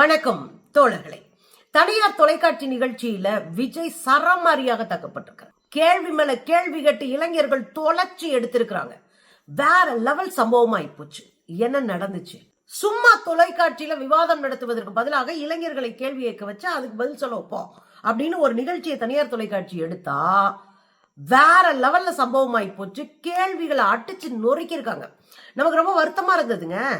வணக்கம் தோழர்களே. தனியார் தொலைக்காட்சி நிகழ்ச்சியில விஜய் சரமாரியாக தாக்கப்பட்டிருக்கார். கேள்வி மேல கேள்வி கேட்டு இளைஞர்கள் தொலைச்சி எடுத்திருக்கிறாங்க. வேற லெவல் சம்பவம் ஆயிப்போச்சு என்ன நடந்துச்சு? சும்மா தொலைக்காட்சியில விவாதம் நடத்துவதற்கு பதிலாக இளைஞர்களை கேள்வி கேட்க வச்சு அதுக்கு பதில் சொல்ல வைப்போம் அப்படின்னு ஒரு நிகழ்ச்சியை தனியார் தொலைக்காட்சி எடுத்தா வேற லெவல்ல சம்பவம் ஆயிப்போச்சு கேள்விகளை அடிச்சு நொறுக்கியிருக்காங்க. நமக்கு ரொம்ப வருத்தமா இருந்ததுங்க.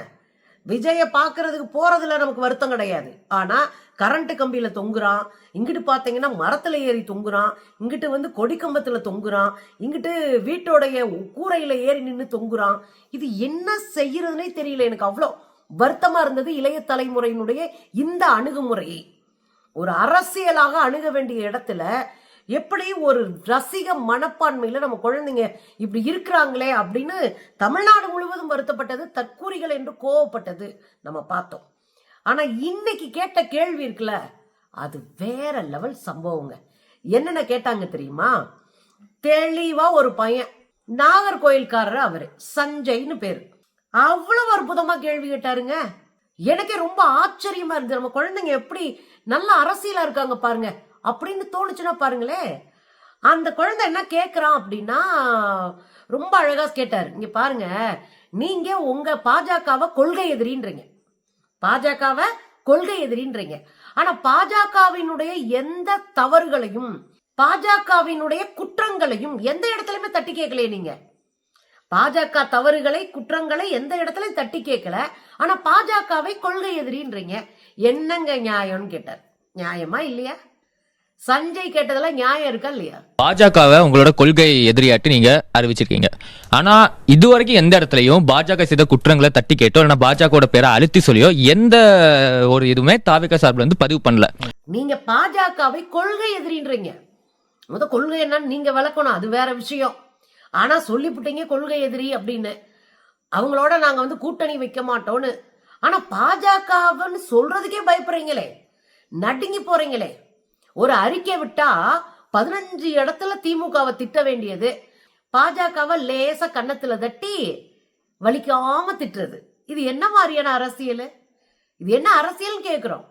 விஜய பாக்குறதுக்கு போறதுல நமக்கு வருத்தம் கிடையாது. ஆனா கரண்ட் கம்பியில தொங்குறான் இங்கிட்டு பாத்தீங்கன்னா மரத்துல ஏறி தொங்குறான் இங்கிட்டு வந்து கொடிக்கம்பத்துல தொங்குறான் இங்கிட்டு வீட்டோடைய கூரையில ஏறி நின்று தொங்குறான். இது என்ன செய்யறதுனே தெரியல எனக்கு. அவ்வளோ வருத்தமா இருந்தது இளைய தலைமுறையினுடைய இந்த அணுகுமுறையை. ஒரு அரசியலாக அணுக வேண்டிய இடத்துல எப்படி ஒரு ரசிக மனப்பான்மையில் நம்ம குழந்தைங்க இப்படி இருக்கிறாங்களே அப்படின்னு தமிழ்நாடு முழுவதும் வருத்தப்பட்டது தற்கூறிகள் என்று கோவப்பட்டது நம்ம பார்த்தோம். ஆனா இன்னைக்கு கேட்ட கேள்வி இருக்குல்ல அது வேற லெவல் சம்பவங்க. என்னென்ன கேட்டாங்க தெரியுமா? தெளிவா ஒரு பையன் நாகர்கோயில்காரர் அவரு சஞ்சய்னு பேரு. அவ்வளவு அற்புதமா கேள்வி கேட்டாருங்க. எனக்கே ரொம்ப ஆச்சரியமா இருந்தது. நம்ம குழந்தைங்க எப்படி நல்ல அரசியலா இருக்காங்க பாருங்க. அப்படின்னு தோணுச்சுன்னா பாருங்களேன் அந்த குழந்தை என்ன கேட்குறான் அப்படின்னா ரொம்ப அழகா கேட்டார். இங்க பாருங்க நீங்க உங்க பாஜகவை கொள்கை எதிரின்றீங்க. பாஜகவை கொள்கை எதிரின்றீங்க. ஆனா பாஜகவினுடைய எந்த தவறுகளையும் பாஜகவினுடைய குற்றங்களையும் எந்த இடத்துலயுமே தட்டி கேட்கலையே நீங்க. பாஜக தவறுகளை குற்றங்களை எந்த இடத்துலயும் தட்டி கேட்கல. ஆனா பாஜகவை கொள்கை எதிரின்றீங்க. என்னங்க நியாயம்னு கேட்டார். நியாயமா இல்லையா? சஞ்சய் கேட்டதெல்லாம் நியாயம் இருக்கா இல்லையா? பாஜகவை உங்களோட கொள்கை எதிரியாட்டு நீங்க அறிவிச்சிருக்கீங்க. ஆனா இது வரைக்கும் எந்த இடத்துலயும் பாஜக செய்த குற்றங்களை தட்டி கேட்டோ இல்லைன்னா பாஜகவோட பேரை அழுத்தி சொல்லியோ எந்த ஒரு இதுவுமே தாவிக சார்பில் வந்து பதிவு பண்ணல. நீங்க பாஜகவை கொள்கை எதிரின்றீங்க. முத கொள்கை என்னன்னு நீங்க விளக்கணும் அது வேற விஷயம். ஆனா சொல்லிவிட்டீங்க கொள்கை எதிரி அப்படின்னு. அவங்களோட நாங்க வந்து கூட்டணி வைக்க மாட்டோம்னு. ஆனா பாஜகவுன்னு சொல்றதுக்கே பயப்படுறீங்களே. நடுங்கி போறீங்களே. ஒரு அறிக்கை விட்டா பதினஞ்சு இடத்துல திமுகவை திட்ட வேண்டியது. பாஜகவை லேசா கன்னத்துல தட்டி வலிக்காம திட்டுறது. இது என்ன மாதிரியான அரசியல்? இது என்ன அரசியல் கேட்கிறோம்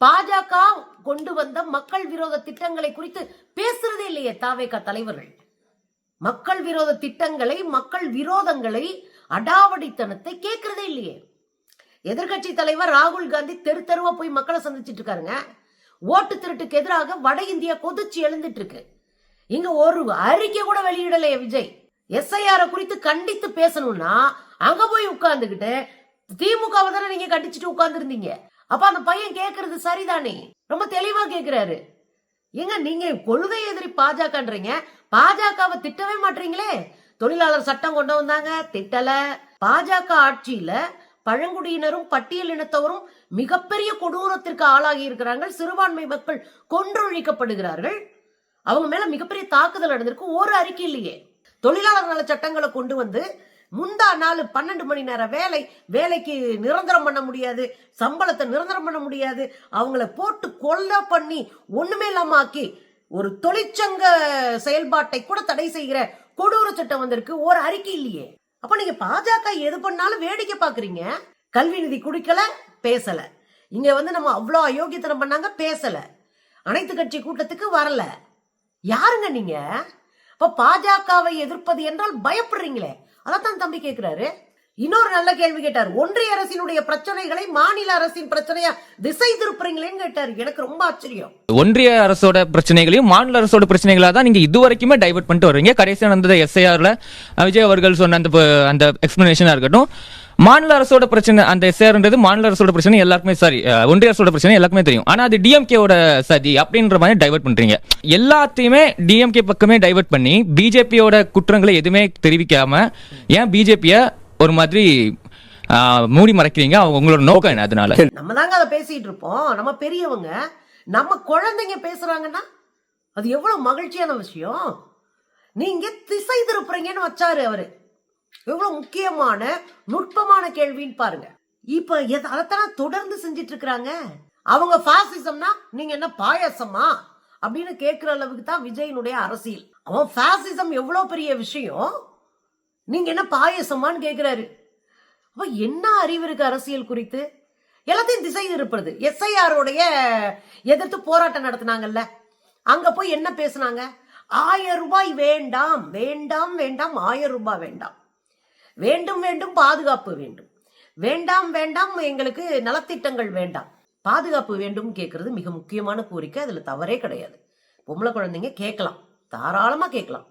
பாஜக கொண்டு வந்த மக்கள் விரோத திட்டங்களை குறித்து பேசுறதே இல்லையே தாவேக தலைவர்கள். மக்கள் விரோத திட்டங்களை மக்கள் விரோதங்களை அடாவடித்தனத்தை கேட்கறதே இல்லையே. எதிர்க்கட்சி தலைவர் ராகுல் காந்தி தெரு தெருவா போய் மக்களை சந்திச்சிட்டு இருக்காருங்க. ஓட்டு திருட்டுக்கு எதிராக வட இந்தியா கொதிச்சு எழுந்துட்டு இருக்கு இங்க ஒரு அறிக்கை கூட வெளியிடலையே விஜய். எஸ்ஐஆரை குறித்து கண்டித்து பேசணும்னா அங்க போய் உட்கார்ந்துகிட்டு திமுகவை தானே நீங்க கண்டிச்சுட்டு உட்கார்ந்துருந்தீங்க. அப்ப அந்த பையன் கேக்குறது சரிதானே? ரொம்ப தெளிவா கேக்குறாரு. ஏங்க நீங்க கொள்கை எதிரி பாஜகன்றீங்க. பாஜகவை திட்டவே மாட்டீங்களே. தொழிலாளர் சட்டம் கொண்டு வந்தாங்க திட்டல. பாஜக ஆட்சியில பழங்குடியினரும் பட்டியல் இனத்தவரும் மிகப்பெரிய கொடூரத்திற்கு ஆளாகி இருக்கிறார்கள். சிறுபான்மை மக்கள் கொன்றொழிக்கப்படுகிறார்கள். அவங்க மேல மிகப்பெரிய தாக்குதல் நடந்திருக்கு. ஒரு அறிக்கை இல்லையே தொழிலாளர் நல சட்டங்களை கொண்டு வந்து முந்தா நாள் பன்னெண்டு மணி நேரம் வேலை வேலைக்கு நிரந்தரம் பண்ண முடியாது சம்பளத்தை நிரந்தரம் பண்ண முடியாது அவங்கள போட்டு கொல்ல பண்ணி ஒண்ணுமே இல்லாம ஆக்கி ஒரு தொழிற்சங்க செயல்பாட்டை கூட தடை செய்கிற கொடூர சட்டம் வந்திருக்கு. ஒரு அறிக்கை இல்லையே அப்ப நீங்க பாஜக எது பண்ணாலும் வேடிக்கை பாக்குறீங்க கல்வி நிதி குடிக்கல பேசல. இங்க வந்து நம்ம அவ்வளோ அயோக்கியத்தனம் பண்ணாங்க பேசல. அனைத்து கட்சி கூட்டத்துக்கு வரல. யாருங்க நீங்க? இப்ப பாஜகவை எதிர்ப்பது என்றால் பயப்படுறீங்களே. அதான் தம்பி கேக்குறாரு. இன்னொரு நல்ல கேள்வி கேட்டார். ஒன்றிய அரசினுடைய பிரச்சனைகளை மாநில அரசின் பிரச்சனையா திசை திருப்புறீங்களேன்னு கேட்டார். எனக்கு ரொம்ப ஆச்சரியம். ஒன்றிய அரசோட பிரச்சனைகளையும் மாநில அரசோட பிரச்சனைகளா தான் நீங்க இது வரைக்குமே டைவர்ட் பண்ணிட்டு வர்றீங்க. கடைசியா நடந்த எஸ்ஐஆர்ல விஜய் அவர்கள் சொன்ன அந்த அந்த எக்ஸ்பிளனேஷனா இருக்கட்டும். மாநில அரசோட பிரச்சனை அந்த எஸ்ஆர்ன்றது மாநில அரசோட பிரச்சனை எல்லாருக்குமே சாரி ஒன்றிய அரசோட பிரச்சனை எல்லாருக்குமே தெரியும். ஆனா அது டிஎம்கேவோட சதி அப்படின்ற மாதிரி டைவர்ட் பண்றீங்க. எல்லாத்தையுமே டிஎம்கே பக்கமே டைவர்ட் பண்ணி பிஜேபியோட குற்றங்களை எதுவுமே தெரிவிக்காம ஏன் பிஜேபியை ஒரு மாதிரி மூடி மறைக்கிறீங்க. அவங்க உங்களோட நோக்கம் என்ன அதனால? நம்ம தாங்க அதை பேசிட்டு இருப்போம். நம்ம பெரியவங்க நம்ம குழந்தைங்க பேசுறாங்கன்னா அது எவ்வளவு மகிழ்ச்சியான விஷயம். நீங்க திசை திருப்புறீங்கன்னு வச்சாரு அவரு. எவ்வளவு முக்கியமான நுட்பமான கேள்வின்னு பாருங்க. இப்ப எத- அதைத்தான் தொடர்ந்து செஞ்சிட்டு இருக்கிறாங்க. அவங்க பாசிசம்னா நீங்க என்ன பாயாசமா? அப்படின்னு கேட்கிற அளவுக்கு தான் விஜயனுடைய அரசியல். அவன் பாசிசம் எவ்வளவு பெரிய விஷயம்? நீங்க என்ன பாயசமான்னு கேட்குறாரு அப்போ என்ன அறிவு இருக்கு அரசியல் குறித்து? எல்லாத்தையும் திசை இருப்பது எஸ்ஐஆருடைய எதிர்த்து போராட்டம் நடத்தினாங்கல்ல. அங்க போய் என்ன பேசுனாங்க? ஆயிரம் ரூபாய் வேண்டாம் வேண்டாம் வேண்டாம் ஆயிரம் ரூபாய் வேண்டாம். வேண்டும் வேண்டும் பாதுகாப்பு வேண்டும். வேண்டாம் வேண்டாம் எங்களுக்கு நலத்திட்டங்கள் வேண்டாம். பாதுகாப்பு வேண்டும் கேட்கறது மிக முக்கியமான கோரிக்கை. அதுல தவறே கிடையாது. பொம்பளை குழந்தைங்க கேட்கலாம் தாராளமா கேட்கலாம்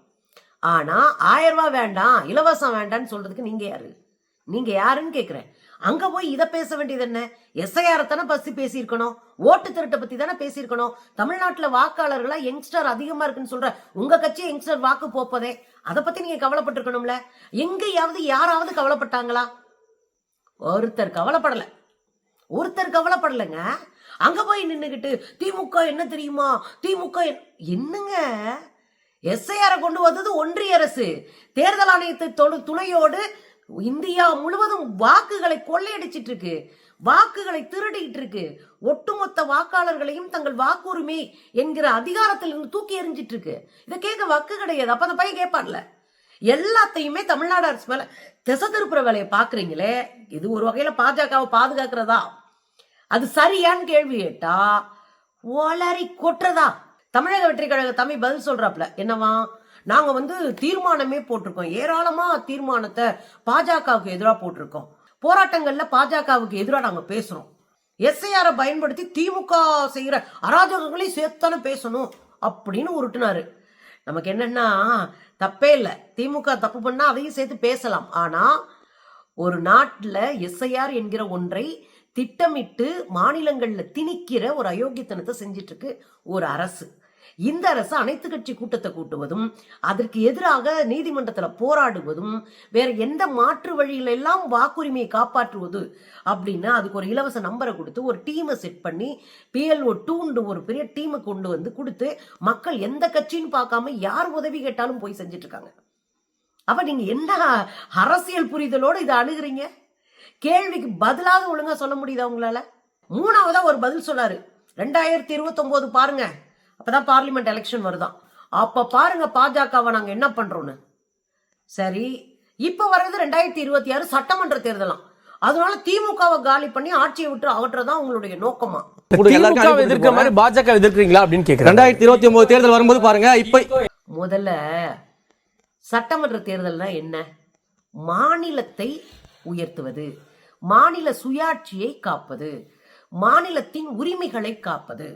ஆனா ஆயிரம் ரூபாய் வேண்டாம் இலவசம் வேண்டாம்னு சொல்றதுக்கு நீங்க யாரு? நீங்க யாருன்னு கேக்குறேன். அங்க போய் இதை பேச வேண்டியது என்ன? எஸ்ஐஆர் தானே பசி பேசியிருக்கணும். ஓட்டு திருட்டை பத்தி தானே பேசியிருக்கணும். தமிழ்நாட்டுல வாக்காளர்களா யங்ஸ்டர் அதிகமா இருக்குன்னு சொல்ற உங்க கட்சி யங்ஸ்டர் வாக்கு போப்பதே. அதை பத்தி நீங்க கவலைப்பட்டிருக்கணும்ல? எங்கேயாவது யாராவது கவலைப்பட்டாங்களா? ஒருத்தர் கவலைப்படல. ஒருத்தர் கவலைப்படலைங்க. அங்க போய் நின்றுக்கிட்டு திமுக என்ன தெரியுமா? திமுக என்னங்க? எஸ்ஐஆரை கொண்டு வந்தது ஒன்றிய அரசு. தேர்தல் ஆணையத்தை துணையோடு இந்தியா முழுவதும் வாக்குகளை கொள்ளையடிச்சிட்டு இருக்கு வாக்குகளை திருடிக்கிட்டு இருக்கு ஒட்டுமொத்த வாக்காளர்களையும் தங்கள் வாக்குரிமை என்கிற அதிகாரத்தில் இருந்து தூக்கி எறிஞ்சிட்டு இருக்கு இதை கேட்க வாக்கு கிடையாது. அப்ப அந்த பையன் கேட்பார்ல எல்லாத்தையுமே தமிழ்நாடு அரசு மேல திசை திருப்புற வேலையை பாக்குறீங்களே. இது ஒரு வகையில பாஜகவை பாதுகாக்கிறதா? அது சரியான்னு கேள்வி கேட்டா ஒளரி கொட்டுறதா? தமிழக வெற்றி கழக தம்பி பதில் சொல்றாப்ல என்னவா? நாங்க வந்து தீர்மானமே போட்டிருக்கோம். ஏராளமா தீர்மானத்தை பாஜகவுக்கு எதிராக போட்டிருக்கோம். போராட்டங்கள்ல பாஜகவுக்கு எதிராக நாங்க பேசுறோம். எஸ்ஐஆரை பயன்படுத்தி திமுக செய்யற அராஜகங்களையும் சேர்த்தானே பேசணும் அப்படின்னு உருட்டினாரு. நமக்கு என்னன்னா தப்பே இல்லை. திமுக தப்பு பண்ணா அதையும் சேர்த்து பேசலாம். ஆனா ஒரு நாட்டில் எஸ்ஐஆர் என்கிற ஒன்றை திட்டமிட்டு மாநிலங்களில் திணிக்கிற ஒரு அயோக்கியத்தனத்தை செஞ்சிட்டு இருக்கு ஒரு அரசு. இந்த அரசு அனைத்து கட்சி கூட்டத்தை கூட்டுவதும் அதற்கு எதிராக நீதிமன்றத்துல போராடுவதும் வேற எந்த மாற்று வழியில எல்லாம் வாக்குரிமையை காப்பாற்றுவது அப்படின்னா அதுக்கு ஒரு இலவச நம்பரை கொடுத்து ஒரு டீமை செட் பண்ணி பிஎல்ஓ டூன்னு ஒரு பெரிய டீமை கொண்டு வந்து கொடுத்து மக்கள் எந்த கட்சின்னு பார்க்காம யார் உதவி கேட்டாலும் போய் செஞ்சுட்டு இருக்காங்க அப்ப நீங்க என்ன அரசியல் புரிதலோடு இதை அணுகிறீங்க? கேள்விக்கு பதிலாக ஒழுங்கா சொல்ல முடியுதா உங்களால? மூணாவதா ஒரு பதில் சொல்லாரு ரெண்டாயிரத்தி இருபத்தி பாருங்க. அப்பதான் பார்லிமெண்ட் எலெக்ஷன் வருதாம் அப்ப பாருங்க பாஜகவை நாங்க என்ன பண்றோம்னு. சரி இப்ப வர்றது ரெண்டாயிரத்தி இருபத்தி ஆறு சட்டமன்ற தேர்தலாம். அதனால திமுகவை காலி பண்ணி ஆட்சியை விட்டு அகற்றதான் உங்களுடைய நோக்கமா? திமுக எதிர்க்கிற மாதிரி பாஜக எதிர்க்கிறீங்களா அப்படின்னு கேக்குறேன் ரெண்டாயிரத்தி இருபத்தி ஒன்பது தேர்தல் வரும்போது பாருங்க இப்ப முதல்ல சட்டமன்ற தேர்தல்னா என்ன? மாநிலத்தை உயர்த்துவது மாநில சுயாட்சியை காப்பது மாநிலத்தின் உரிமைகளை காப்பது.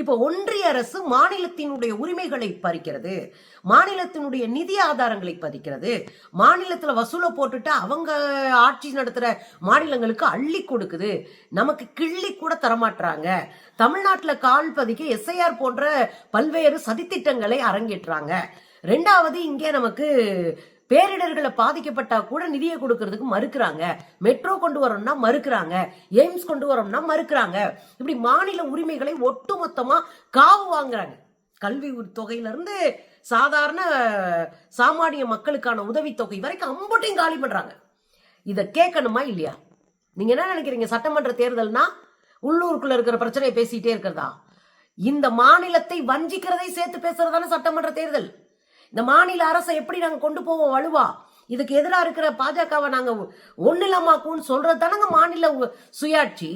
இப்போ ஒன்றிய அரசு மாநிலத்தினுடைய உரிமைகளை பறிக்கிறது மாநிலத்தினுடைய நிதி ஆதாரங்களை பறிக்கிறது. மாநிலத்தில் வசூலை போட்டுட்டு அவங்க ஆட்சி நடத்துகிற மாநிலங்களுக்கு அள்ளி கொடுக்குது. நமக்கு கிள்ளி கூட தரமாட்டுறாங்க தமிழ்நாட்டில் கால் பதிக்க எஸ்ஐஆர் போன்ற பல்வேறு சதித்திட்டங்களை அரங்கேற்றாங்க. ரெண்டாவது இங்கே நமக்கு பேரிடர்களை பாதிக்கப்பட்டா கூட நிதியை கொடுக்கறதுக்கு மறுக்கிறாங்க. மெட்ரோ கொண்டு வரோம்னா மறுக்கிறாங்க. எய்ம்ஸ் கொண்டு வரோம்னா மறுக்கிறாங்க. இப்படி மாநில உரிமைகளை ஒட்டுமொத்தமா காவு வாங்குறாங்க. கல்வி தொகையிலிருந்து தொகையில இருந்து சாதாரண சாமானிய மக்களுக்கான உதவித்தொகை வரைக்கும் அம்பட்டையும் காலி பண்றாங்க. இதை கேட்கணுமா இல்லையா? நீங்க என்ன நினைக்கிறீங்க? சட்டமன்ற தேர்தல்னா உள்ளூருக்குள்ள இருக்கிற பிரச்சனையை பேசிட்டே இருக்கிறதா? இந்த மாநிலத்தை வஞ்சிக்கிறதை சேர்த்து பேசுறதான சட்டமன்ற தேர்தல்? இந்த மாநில அரசை எப்படி நாங்கள் கொண்டு போவோம் வலுவா இதுக்கு எதிராக இருக்கிற பாஜகவை நாங்க ஒன்னிலமாக்கும்னு சொல்றது தானங்க மாநில சுயாட்சி.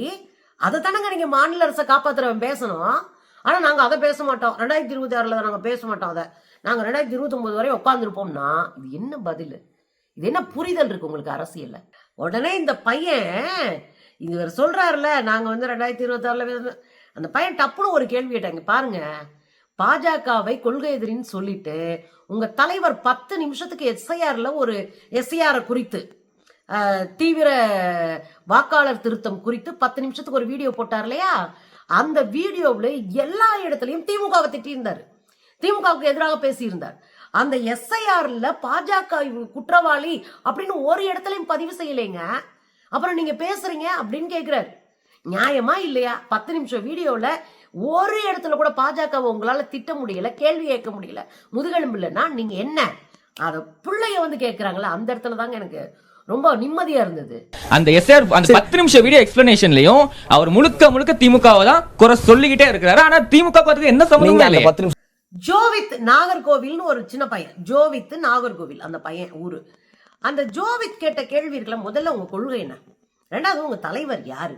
அதை தானங்க நீங்கள் மாநில அரசை காப்பாற்றுற பேசணும். ஆனால் நாங்கள் அதை பேச மாட்டோம். ரெண்டாயிரத்தி இருபத்தி ஆறுல நாங்கள் பேச மாட்டோம் அதை. நாங்கள் ரெண்டாயிரத்தி இருபத்தொம்போது வரை உட்காந்துருப்போம்னா இது என்ன பதில்? இது என்ன புரிதல் இருக்கு உங்களுக்கு அரசியல்ல? உடனே இந்த பையன் இவர் சொல்றாருல நாங்கள் வந்து ரெண்டாயிரத்தி இருபத்தாறில் அந்த பையன் டப்புன்னு ஒரு கேள்வி கேட்டாங்க. பாருங்க பாஜகவை கொள்கை எதிரின்னு சொல்லிட்டு உங்க தலைவர் பத்து நிமிஷத்துக்கு எஸ்ஐஆர்ல ஒரு எஸ்ஐஆர் குறித்து தீவிர வாக்காளர் திருத்தம் குறித்து பத்து நிமிஷத்துக்கு ஒரு வீடியோ போட்டார் இல்லையா? அந்த வீடியோவில் எல்லா இடத்துலையும் திமுகவை திட்டியிருந்தார். திமுகவுக்கு எதிராக பேசியிருந்தார். அந்த எஸ்ஐஆர்ல பாஜக குற்றவாளி அப்படின்னு ஒரு இடத்துலையும் பதிவு செய்யலைங்க. அப்புறம் நீங்க பேசுறீங்க அப்படின்னு கேக்குறாரு. நியாயமா இல்லையா? பத்து நிமிஷம் வீடியோல ஒரு இடத்துல கூட பாஜகவை உங்களால திட்ட முடியல கேள்வி கேட்க முடியல முதுகெலும்பு இல்லைன்னா நீங்க என்ன? அத பிள்ளைய வந்து கேக்குறாங்களா அந்த இடத்துல தாங்க எனக்கு ரொம்ப நிம்மதியா இருந்தது. அந்த எஸ்ஆர் அந்த பத்து நிமிஷம் வீடியோ எக்ஸ்பிளனேஷன்லயும் அவர் முழுக்க முழுக்க திமுகவை தான் குறை சொல்லிக்கிட்டே இருக்கிறாரு. ஆனா திமுக என்ன அந்த இல்லையே. பத்து நிமிஷம் ஜோவித் நாகர்கோவில்னு ஒரு சின்ன பையன். ஜோவித் நாகர்கோவில் அந்த பையன் ஊரு. அந்த ஜோவித் கேட்ட கேள்வி இருக்குல்ல முதல்ல உங்க கொள்கை என்ன? ரெண்டாவது உங்க தலைவர் யாரு?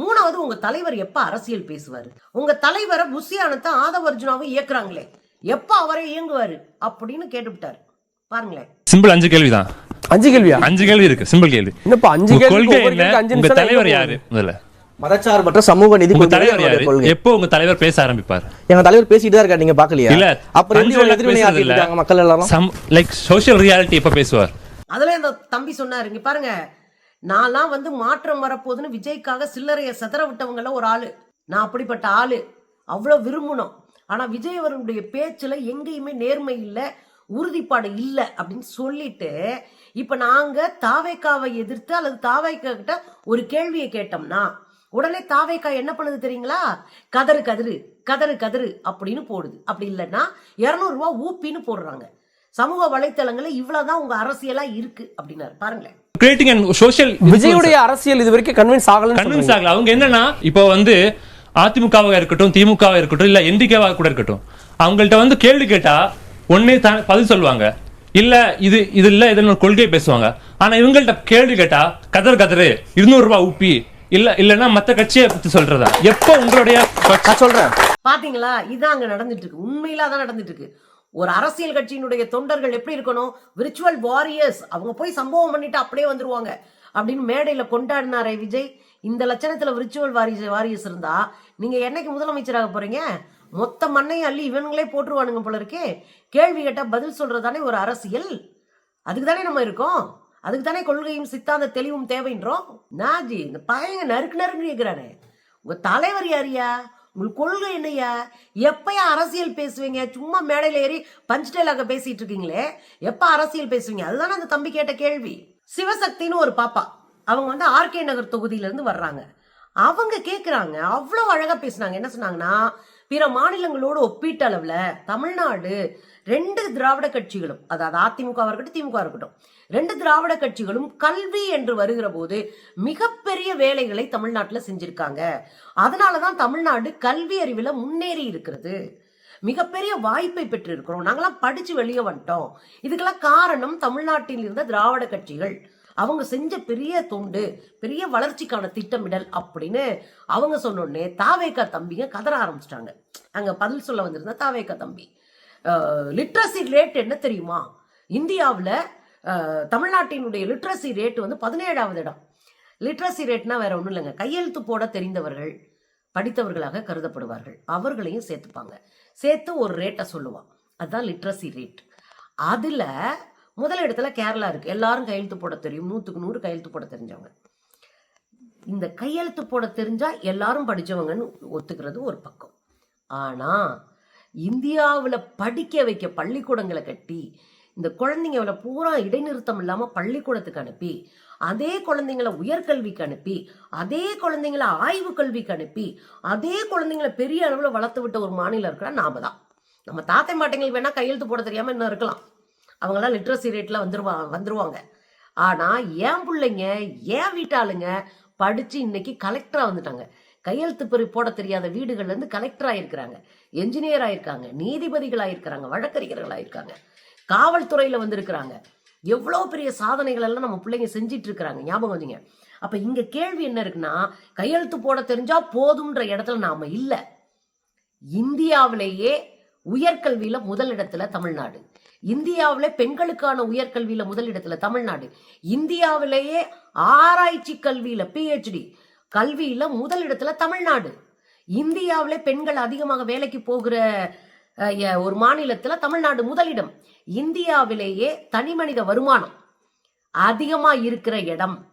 மூணாவது உங்க தலைவர் எப்ப அரசியல் பேசுவாரு? உங்க தலைவரை புஷியானத்தை ஆதவர்ஜுனாவும் இயக்குறாங்களே. எப்ப அவரை இயங்குவாரு? அப்படின்னு கேட்டுவிட்டாரு. பாருங்களேன். சிம்பிள் அஞ்சு கேள்வி தான் அஞ்சு கேள்வியா? அஞ்சு கேள்வி இருக்கு. சிம்பிள் கேள்வி. என்னப்பா அஞ்சு கேள்வி உங்க தலைவர் யாரு? முதல்ல. மதச்சார்பற்ற சமூக நீதி தலைவர் யாரு? கொள்கை. எப்போ உங்க தலைவர் பேச ஆரம்பிப்பார்? எங்க தலைவர் பேசிட்டு தான் இருக்காரு நீங்க பாக்கலையா இல்ல அப்புறம் மக்கள் எல்லாரும்? சம் லைக் சோஷியல் ரியாலிட்டி எப்ப பேசுவார்? அதுல இந்த தம்பி சொன்னாரு இங்க பாருங்க. நான்லாம் வந்து மாற்றம் வரப்போகுதுன்னு விஜய்க்காக சில்லறைய செதற விட்டவங்கள ஒரு ஆளு. நான் அப்படிப்பட்ட ஆளு. அவ்வளோ விரும்பணும். ஆனால் விஜய் அவர்களுடைய பேச்சில் எங்கேயுமே நேர்மை இல்லை உறுதிப்பாடு இல்லை அப்படின்னு சொல்லிட்டு இப்போ நாங்கள் தாவேக்காவை எதிர்த்து அல்லது தாவேக்கா கிட்ட ஒரு கேள்வியை கேட்டோம்னா உடனே தாவேக்கா என்ன பண்ணுது தெரியுங்களா? கதறு கதறு கதறு கதறு அப்படின்னு போடுது. அப்படி இல்லைன்னா இரநூறுவா ஊப்பின்னு போடுறாங்க. சமூக வலைத்தளங்களில் இவ்வளோதான் உங்கள் அரசியலாக இருக்குது அப்படின்னாரு. பாருங்களேன். கிரியேட்டிங் அண்ட் சோஷியல் விஜயுடைய அரசியல் இது வரைக்கும் கன்வின்ஸ் ஆகலன்னு கன்வின்ஸ். ஆகல. அவங்க என்னன்னா இப்போ வந்து அதிமுகவாக இருக்கட்டும் திமுகவா இருக்கட்டும் இல்ல என்டிகேவா கூட இருக்கட்டும் அவங்கள்ட்ட வந்து கேள்வி கேட்டா ஒன்னே தான் பதில் சொல்லுவாங்க. இல்ல இது இது இல்ல இதுன்னு ஒரு கொள்கையை பேசுவாங்க. ஆனா இவங்கள்ட்ட கேள்வி கேட்டா கதர் கதறு இருநூறு ரூபாய் உப்பி இல்ல இல்லன்னா மத்த கட்சியை பத்தி சொல்றதா? எப்போ உங்களுடைய சொல்றேன். பாத்தீங்களா? இதான் அங்க நடந்துட்டு இருக்கு. உண்மையில தான் நடந்துட்டு இருக்கு. ஒரு அரசியல் கட்சியினுடைய தொண்டர்கள் எப்படி இருக்கணும்? விர்ச்சுவல் வாரியர்ஸ் அவங்க போய் சம்பவம் பண்ணிட்டு அப்படியே வந்துருவாங்க. அப்படின்னு மேடையில கொண்டாடினாரே விஜய். இந்த லட்சணத்துல விர்ச்சுவல் வாரியர்ஸ் வாரியர்ஸ் இருந்தா நீங்க என்னைக்கு முதலமைச்சராக போறீங்க? மொத்த மண்ணையும் அள்ளி இவனுங்களே போட்டுருவானுங்க போல இருக்கே. கேள்வி கேட்டா பதில் சொல்றதானே ஒரு அரசியல். அதுக்கு தானே நம்ம இருக்கோம். அதுக்கு தானே கொள்கையும் சித்தாந்த தெளிவும் தேவைன்றோம். நாஜி இந்த பையங்க நறுக்கு நறுக்கு கேட்கிறானே உங்க தலைவர் யாரியா உங்களுக்கு கொள்கை என்னையா எப்பயா அரசியல் பேசுவீங்க? சும்மா மேடையில் ஏறி பஞ்ச் டைலாக பேசிட்டு இருக்கீங்களே? எப்போ அரசியல் பேசுவீங்க? அதுதானே அந்த தம்பி கேட்ட கேள்வி. சிவசக்தின்னு ஒரு பாப்பா. அவங்க வந்து ஆர்கே நகர் தொகுதியில இருந்து வர்றாங்க. அவங்க கேட்குறாங்க அவ்வளோ அழகாக பேசுனாங்க. என்ன சொன்னாங்கன்னா பிற மாநிலங்களோடு ஒப்பீட்டளவில் தமிழ்நாடு ரெண்டு திராவிட கட்சிகளும் அதாவது அதிமுகவாக இருக்கட்டும் திமுக இருக்கட்டும் ரெண்டு திராவிட கட்சிகளும் கல்வி என்று வருகிற போது மிகப்பெரிய வேலைகளை தமிழ்நாட்டில் செஞ்சிருக்காங்க. அதனாலதான் தமிழ்நாடு கல்வி அறிவில் முன்னேறி இருக்கிறது. மிகப்பெரிய வாய்ப்பை பெற்றிருக்கிறோம். நாங்களாம் படிச்சு வெளியே வந்துட்டோம். இதுக்கெல்லாம் காரணம் தமிழ்நாட்டில் இருந்த திராவிட கட்சிகள். அவங்க செஞ்ச பெரிய தொண்டு பெரிய வளர்ச்சிக்கான திட்டமிடல் அப்படின்னு அவங்க சொன்னோடனே தாவேக்கா தம்பிங்க கதற ஆரம்பிச்சிட்டாங்க. அங்க பதில் சொல்ல வந்திருந்த தாவேக்கா தம்பி லிட்ரஸி ரேட் என்ன தெரியுமா? இந்தியாவில் தமிழ்நாட்டினுடைய லிட்ரஸி ரேட் வந்து பதினேழாவது இடம். லிட்ரஸி ரேட்னா வேற ஒன்றும் இல்லைங்க. கையெழுத்து போட தெரிந்தவர்கள் படித்தவர்களாக கருதப்படுவார்கள். அவர்களையும் சேர்த்துப்பாங்க. சேர்த்து ஒரு ரேட்டை சொல்லுவான். அதுதான் லிட்ரஸி ரேட் அதில் முதல் இடத்துல கேரளா இருக்குது எல்லாரும் கையெழுத்து போட தெரியும். நூற்றுக்கு நூறு கையெழுத்து போட தெரிஞ்சவங்க. இந்த கையெழுத்து போட தெரிஞ்சால் எல்லாரும் படித்தவங்கன்னு ஒத்துக்கிறது ஒரு பக்கம். ஆனால் இந்தியாவில் படிக்க வைக்க பள்ளிக்கூடங்களை கட்டி இந்த குழந்தைங்கள பூரா இடைநிறுத்தம் இல்லாமல் பள்ளிக்கூடத்துக்கு அனுப்பி அதே குழந்தைங்கள உயர்கல்விக்கு அனுப்பி அதே குழந்தைங்கள ஆய்வு கல்விக்கு அனுப்பி அதே குழந்தைங்கள பெரிய அளவில் வளர்த்து விட்ட ஒரு மாநிலம் இருக்கிற நாம தான். நம்ம தாத்தை மாட்டைங்களுக்கு வேணால் கையெழுத்து போட தெரியாமல் இன்னும் இருக்கலாம். அவங்களாம் லிட்ரஸி ரேட்டில் வந்துருவா வந்துருவாங்க. ஆனால் ஏன் பிள்ளைங்க ஏன் வீட்டாளுங்க படித்து இன்னைக்கு கலெக்டராக வந்துட்டாங்க. கையெழுத்து பெரு போட தெரியாத வீடுகள்லேருந்து கலெக்டர் ஆகிருக்கிறாங்க என்ஜினியர் ஆயிருக்காங்க நீதிபதிகள் ஆயிருக்கிறாங்க வழக்கறிஞர்கள் ஆயிருக்காங்க. காவல்துறையில் வந்திருக்கிறாங்க. எவ்வளோ பெரிய சாதனைகள் எல்லாம் நம்ம பிள்ளைங்க செஞ்சிட்டு இருக்கிறாங்க ஞாபகம் வந்தீங்க அப்போ இங்கே கேள்வி என்ன இருக்குன்னா கையெழுத்து போட தெரிஞ்சா போதும்ன்ற இடத்துல நாம் இல்லை. இந்தியாவிலேயே உயர்கல்வியில் முதலிடத்தில் தமிழ்நாடு. இந்தியாவில் பெண்களுக்கான உயர்கல்வியில முதல் தமிழ்நாடு. இந்தியாவிலேயே ஆராய்ச்சி கல்வியில பிஹெச்டி கல்வியில முதல் தமிழ்நாடு. இந்தியாவிலே பெண்கள் அதிகமாக வேலைக்கு போகிற ஒரு மாநிலத்துல தமிழ்நாடு முதலிடம். இந்தியாவிலேயே தனிமனித வருமானம் அதிகமா இருக்கிற இடம்.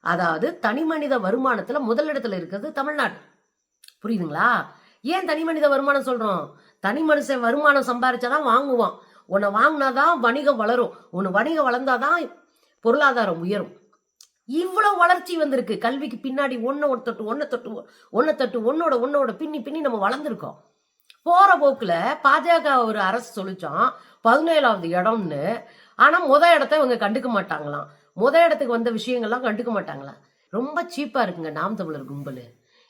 அதாவது தனிமனித வருமானத்துல முதல் இருக்கிறது தமிழ்நாடு. புரியுதுங்களா? ஏன் தனி மனித வருமானம் சொல்றோம்? தனி மனுஷன் வருமானம் சம்பாரிச்சாதான் வாங்குவான். உன்னை வாங்கினாதான் வணிகம் வளரும். உன் வணிகம் வளர்ந்தாதான் பொருளாதாரம் உயரும். இவ்வளோ வளர்ச்சி வந்திருக்கு. கல்விக்கு பின்னாடி ஒன்றை ஒரு தொட்டு ஒன்று தொட்டு ஒன்றை தொட்டு ஒன்னோட ஒன்னோட பின்னி பின்னி நம்ம வளர்ந்துருக்கோம். போற போக்குல பாஜக ஒரு அரசு சொல்லிச்சான் பதினேழாவது இடம்னு. ஆனா முத இடத்த இவங்க கண்டுக்க மாட்டாங்களாம். முத இடத்துக்கு வந்த விஷயங்கள்லாம் கண்டுக்க மாட்டாங்களாம். ரொம்ப சீப்பா இருக்குங்க நாம் தமிழர் கும்பல்.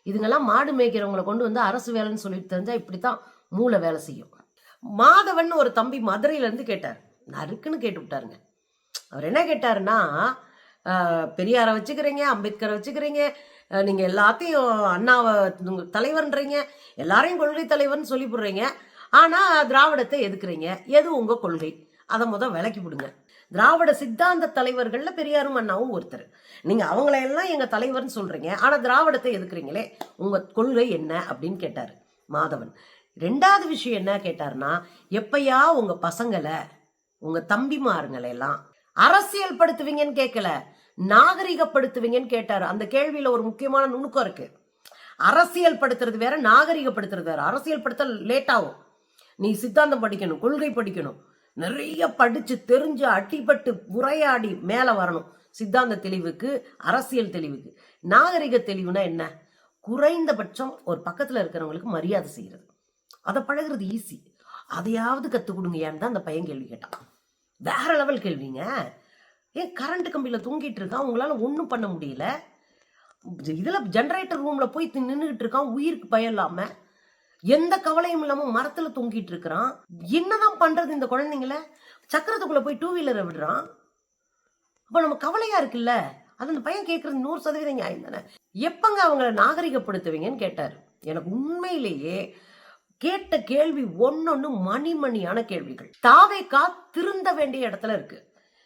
இதுங்கெல்லாம் மாடு மேய்க்கிறவங்களை கொண்டு வந்து அரசு வேலைன்னு சொல்லிட்டு தெரிஞ்சா இப்படித்தான் மூளை வேலை செய்யும். மாதவன் ஒரு தம்பி மதுரையிலேருந்து கேட்டார். நறுக்குன்னு கேட்டு விட்டாருங்க. அவர் என்ன கேட்டாருன்னா பெரியாரை வச்சுக்கிறீங்க அம்பேத்கரை வச்சுக்கிறீங்க நீங்கள் எல்லாத்தையும் அண்ணாவை தலைவர்ன்றீங்க எல்லாரையும் கொள்கை தலைவர்னு சொல்லி போடுறீங்க. ஆனால் திராவிடத்தை எதுக்குறீங்க? எது உங்கள் கொள்கை? அதை முத விலக்கி விடுங்க திராவிட சித்தாந்த தலைவர்களில் பெரியாரும் அண்ணாவும் ஒருத்தர். நீங்கள் அவங்களையெல்லாம் எங்கள் தலைவர்னு சொல்கிறீங்க ஆனால் திராவிடத்தை எதுக்குறீங்களே? உங்கள் கொள்கை என்ன? அப்படின்னு கேட்டார் மாதவன். ரெண்டாவது விஷயம் என்ன கேட்டாருன்னா எப்பயா உங்க பசங்களை உங்க தம்பிமாருங்களை எல்லாம் அரசியல் படுத்துவீங்கன்னு கேட்கல நாகரிகப்படுத்துவீங்கன்னு கேட்டாரு. அந்த கேள்வியில ஒரு முக்கியமான நுணுக்கம் இருக்கு. அரசியல் படுத்துறது வேற நாகரிகப்படுத்துறது வேற. அரசியல் படுத்த லேட் ஆகும். நீ சித்தாந்தம் படிக்கணும் கொள்கை படிக்கணும். நிறைய படிச்சு தெரிஞ்சு அடிபட்டு உரையாடி மேல வரணும். சித்தாந்த தெளிவுக்கு அரசியல் தெளிவுக்கு. நாகரிக தெளிவுனா என்ன? குறைந்தபட்சம் ஒரு பக்கத்துல இருக்கிறவங்களுக்கு மரியாதை செய்யறது. அதை பழகுறது ஈஸி அதையாவது கற்றுக் கொடுங்கயான்னு தான் அந்த பையன் கேள்வி கேட்டான். வேற லெவல் கேள்விங்க. ஏன் கரண்ட் கம்பியில் தூங்கிட்டு இருக்கான்? உங்களால் ஒன்றும் பண்ண முடியல. இதில் ஜென்ரேட்டர் ரூமில் போய் நின்றுக்கிட்டு இருக்கான். உயிருக்கு பயம் இல்லாமல் எந்த கவலையும் இல்லாமல் மரத்தில் தொங்கிட்டு இருக்கிறான். என்னதான் பண்றது இந்த குழந்தைங்கள? சக்கரத்துக்குள்ள போய் டூ வீலரை விடுறான். அப்போ நம்ம கவலையா இருக்குல்ல? அது அந்த பையன் கேட்கறது நூறு சதவீதம் நியாயம் தானே? எப்பங்க அவங்கள நாகரிகப்படுத்துவீங்கன்னு கேட்டார். எனக்கு உண்மையிலேயே கேட்ட கேள்வி ஒன்னொன்னு மணிமணியான கேள்விகள். தாவேக்கா திருந்த வேண்டிய இடத்துல இருக்கு.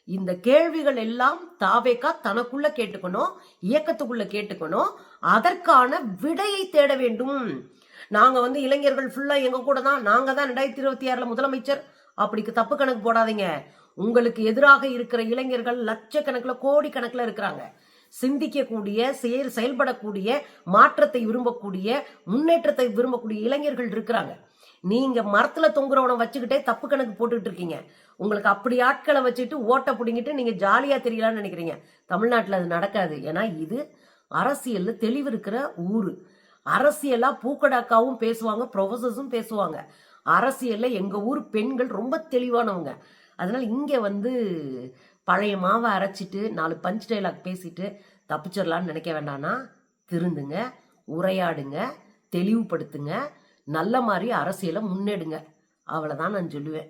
இந்த கேள்விகள் எல்லாம் தாவேக்கா தனக்குள்ள கேட்டுக்கணும் இயக்கத்துக்குள்ள கேட்டுக்கணும். அதற்கான விடையை தேட வேண்டும். நாங்க வந்து இளைஞர்கள் ஃபுல்லா எங்க கூட தான் நாங்க தான் ரெண்டாயிரத்தி இருபத்தி ஆறுல முதலமைச்சர். அப்படிக்கு தப்பு கணக்கு போடாதீங்க. உங்களுக்கு எதிராக இருக்கிற இளைஞர்கள் லட்சக்கணக்கில் கோடிக்கணக்கில் இருக்கிறாங்க. சிந்திக்கக்கூடிய செயல் செயல்படக்கூடிய மாற்றத்தை விரும்பக்கூடிய முன்னேற்றத்தை விரும்பக்கூடிய இளைஞர்கள் இருக்கிறாங்க. நீங்க மரத்துல தொங்குறவனை வச்சுக்கிட்டே தப்பு கணக்கு போட்டுக்கிட்டு இருக்கீங்க. உங்களுக்கு அப்படி ஆட்களை வச்சுட்டு ஓட்டை பிடிங்கிட்டு நீங்க ஜாலியா தெரியலாம்னு நினைக்கிறீங்க. தமிழ்நாட்டில் அது நடக்காது. ஏன்னா இது அரசியல்ல தெளிவு இருக்கிற ஊரு. அரசியலா பூக்கடாக்காவும் பேசுவாங்க ப்ரொஃபசர்ஸும் பேசுவாங்க. அரசியல்ல எங்க ஊர் பெண்கள் ரொம்ப தெளிவானவங்க. அதனால இங்க வந்து பழைய மாவை அரைச்சிட்டு நாலு பஞ்ச் டைலாக் பேசிட்டு தப்பிச்சிடலான்னு நினைக்க வேண்டாம்னா திருந்துங்க உரையாடுங்க தெளிவுபடுத்துங்க நல்ல மாதிரி அரசியலை முன்னெடுங்க. அவ்வளோதான் நான் சொல்லுவேன்.